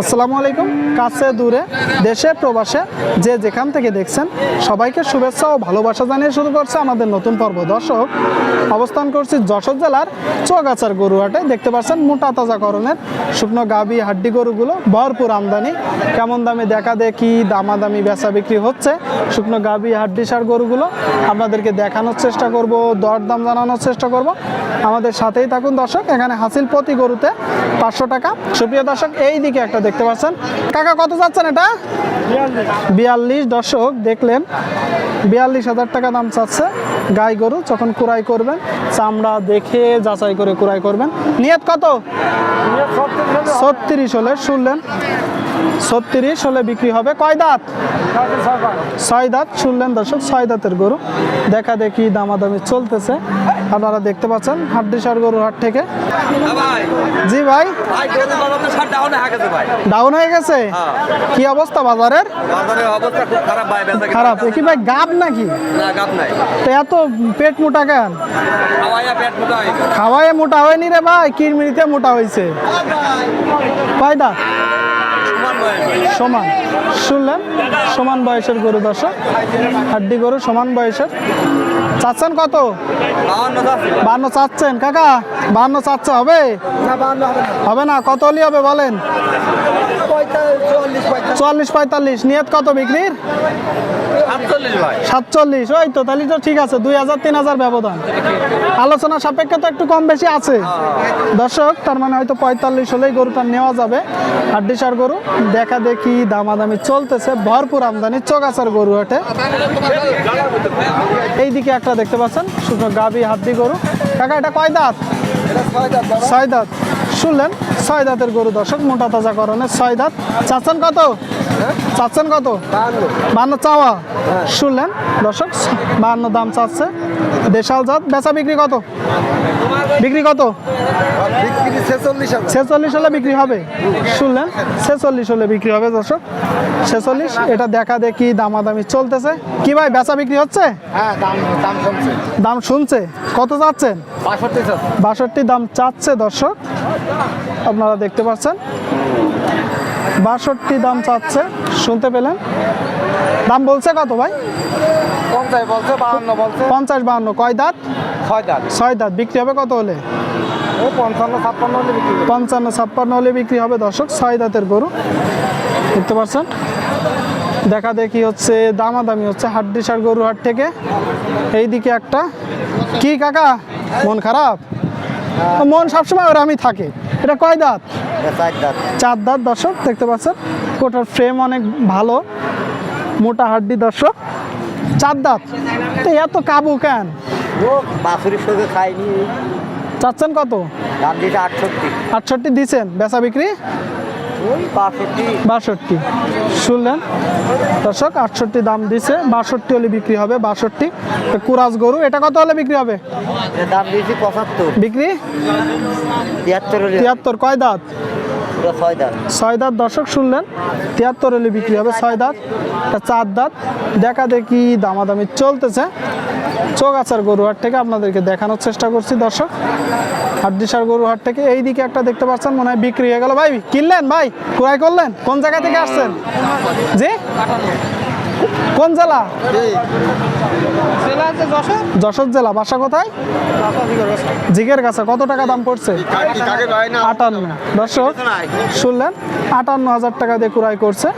আসসালামু আলাইকুম। কাছে দূরে, দেশে, প্রবাসে, যে যেখান থেকে দেখছেন, সবাইকে শুভেচ্ছা ও ভালোবাসা জানিয়ে শুরু করছে আমাদের নতুন পর্ব। দর্শক, অবস্থান করছি যশোর জেলার চোগাচার গরুহাটে। দেখতে পাচ্ছেন মোটা তাজাকরণের শুকনো গাবি, হাড্ডি গরুগুলো। ভরপুর আমদানি। কেমন দামে দেখা দেখি দামাদামি বেচা বিক্রি হচ্ছে? শুকনো গাবি, হাড্ডি সার গরুগুলো আপনাদেরকে দেখানোর চেষ্টা করব, দরদাম জানানোর চেষ্টা করব। আমাদের সাথেই থাকুন দর্শক, এখানে হাসিল প্রতি গরুতে পাঁচশো টাকা। সুপ্রিয় দর্শক, এই দিকে একটা দেখতে পাচ্ছেন? কাকা, কত যাচ্ছেন এটা? বিয়াল্লিশ, দর্শক, দেখলেন। বিয়াল্লিশ হাজার টাকা দাম চাচ্ছে গাই গরু, যখন কুড়াই করবেন, চামড়া দেখে যাচাই করে কুড়াই করবেন। নিয়ত কত? ছত্রিশ হলে শুনলেন। ছত্রিশ হলে বিক্রি হবে কয় দাঁত? ছয় দাঁত, শুনলেন দর্শক, ছয় দাঁতের গরু। দেখা দেখি দামাদামি চলতেছে। আপনারা দেখতে পাচ্ছেন হাড্ডিসার গরুর হাট থেকে। জি ভাই ভাই গরুর বাজার তো সার ডাউনে ভাই। হয়ে গেছে? হ্যাঁ। কি অবস্থা বাজারের? বাজারের অবস্থা খুব খারাপ ভাই বেচা খারাপ। কি ভাই গাব নাকি? না গাপ নাই। তো এত পেট মোটা কেন? খাওয়াইয়া পেট মোটা হয়ে খাওয়ায় মোটা হয়নি রে ভাই কিরমিরিতে মোটা হয়েছে সমান বয়স সমান। শুনলেন? সমান বয়সের গরু দশক হাড্ডি গরু সমান বয়সের। চাচ্ছেন কত? বান্ন চাচ্ছেন। কাকা বান্ন চাচ্ছে হবে? হবে না কত হলি হবে বলেন? চুয়াল্লিশ পঁয়তাল্লিশ। নিয়ত কত বিক্রির? সাতচল্লিশ ওই তো তাহলে তো ঠিক আছে। দুই হাজার তিন হাজার ব্যবধান। আলোচনা সাপেক্ষে তো একটু কম বেশি আছে। দর্শক তার মানে হয়তো পঁয়তাল্লিশ হলেই গরুটা নেওয়া যাবে। হাড্ডিসার গরু দেখা দেখি দামাদামি চলতেছে। ভরপুর আমদানি চোগাছার গরু হাটে। এইদিকে একটা দেখতে পাচ্ছেন শুকনো গাবি হাড্ডি গরু। কাকা এটা কয় দাঁত? ছয় দাঁত। শুনলেন? ছয় দাঁতের গরু দর্শক মোটা তাজা করণের ছয় দাঁত। চাচ্ছেন কত? চাচ্ছেন কত? বান্ন চাওয়া? শুনলেন? দর্শক বান্ন দাম চাচ্ছে। দেশাল জাত বেচা বিক্রি কত? বিক্রি কত? ছেচল্লিশ হলে বিক্রি হবে। শুনলেন? ছেচল্লিশ হলে বিক্রি হবে দর্শক। ছেচল্লিশ এটা দেখা দেখি দামাদামি চলতেছে। কি ভাই বেচা বিক্রি হচ্ছে? হ্যাঁ দাম শুনছে। কত যাচ্ছেন? বাষট্টি বাষট্টি দাম চাচ্ছে দর্শক। আপনারা দেখতে পাচ্ছেন। বাষট্টি দাম চাচ্ছে শুনতে পেলেন? দাম বলছে কত? ভাই? পঞ্চাশ বলছে বাহান্ন বলছে। পঞ্চাশ বাহান্ন। কয় দাঁত? ছয় দাম ছয় দাঁত। বিক্রি হবে কত হলে? ও পঞ্চান্ন ছাপ্পান্ন হলে বিক্রি পঞ্চান্ন ছাপ্পান্ন হলে বিক্রি হবে দর্শক। ছয় দাঁতের গরু। দেখতে পাচ্ছেন? দেখা দেখি হচ্ছে দামাদামি হচ্ছে হাড্ডিসার গরু হাট থেকে। এইদিকে একটা। কি কাকা? মন খারাপ? মন সবসময় ওরা আমি থাকে। এটা কয় দাঁত? চার দাঁত। দর্শক। দেখতে পাচ্ছেন? ওটার ফ্রেম অনেক ভালো। মোটা হাড্ডি দর্শক চার দাঁত। তো এত কাবু কেন? ও বাছুরির সঙ্গে খাইনি চাচ্ছেন কত? দিতে আটষট্টি। আটষট্টি দিচ্ছেন। বেচা বিক্রি? বাষট্টি। শুনলেন? দর্শক আটষট্টি দাম দিছে। বাষট্টি হলে বিক্রি হবে বাষট্টি। কুরাজ গরু এটা কত হলে বিক্রি হবে? দাম দিয়েছি পঁচাত্তর। বিক্রি? তিয়াত্তর তিয়াত্তর। কয় দাঁত? ছয় দাঁত দর্শক শুনলেন, তিয়াত্তর হলে বিক্রি হবে ছয় দাঁত চার দাঁত দেখা দেখি দামাদামি চলতেছে। চোখ চোগাছার গরুহাট থেকে আপনাদেরকে দেখানোর চেষ্টা করছি দর্শক। হাড্ডিসার গরুহাট থেকে এই দিকে একটা দেখতে পাচ্ছেন, মনে হয় বিক্রি হয়ে গেল। ভাই, কিনলেন ভাই? ক্রয় করলেন? কোন জায়গা থেকে আসছেন? জি? কোন জেলা? যশোর? জেলা বাসা কোথায়? জিগের কাছে কত টাকা দাম পড়ছে? আটান্ন। দর্শক শুনলেন? আটান্ন হাজার টাকা দিয়ে ক্রয় করছে।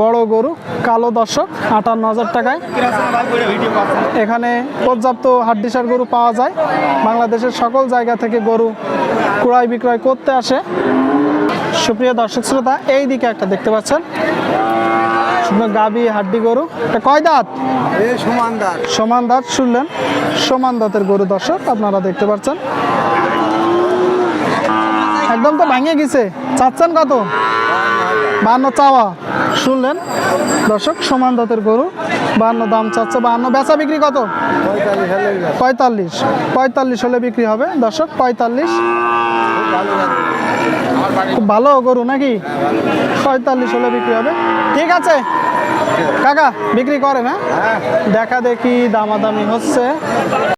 বড় গরু কালো দর্শক আটান্ন হাজার টাকায়। এখানে পর্যাপ্ত হাড্ডিসার গরু পাওয়া যায়। বাংলাদেশের সকল জায়গা থেকে গরু ক্রয় বিক্রয় করতে আসে। সুপ্রিয় দর্শক শ্রোতা এই দিকে একটা দেখতে পাচ্ছেন। গাবি হাড্ডি গরু? এটা কয় দাঁত? সমান দাঁত। সমান দাঁত শুনলেন? সমান দাঁতের গরু দর্শক আপনারা দেখতে পাচ্ছেন। একদম তো ভাঙে গেছে। চাচ্ছেন কত? বান্ন চাওয়া। শুনলেন? দর্শক সমান দাঁতের গরু। বান্ন দাম চাচ্ছে, বাহান্ন। বেচা বিক্রি কত? পঁয়তাল্লিশ। পঁয়তাল্লিশ হলে বিক্রি হবে। দর্শক, পঁয়তাল্লিশ। খুব ভালো গরু নাকি? পঁয়তাল্লিশ হলে বিক্রি হবে। ঠিক আছে। কাকা, বিক্রি করেন হ্যাঁ? দেখা দেখি দামাদামি হচ্ছে।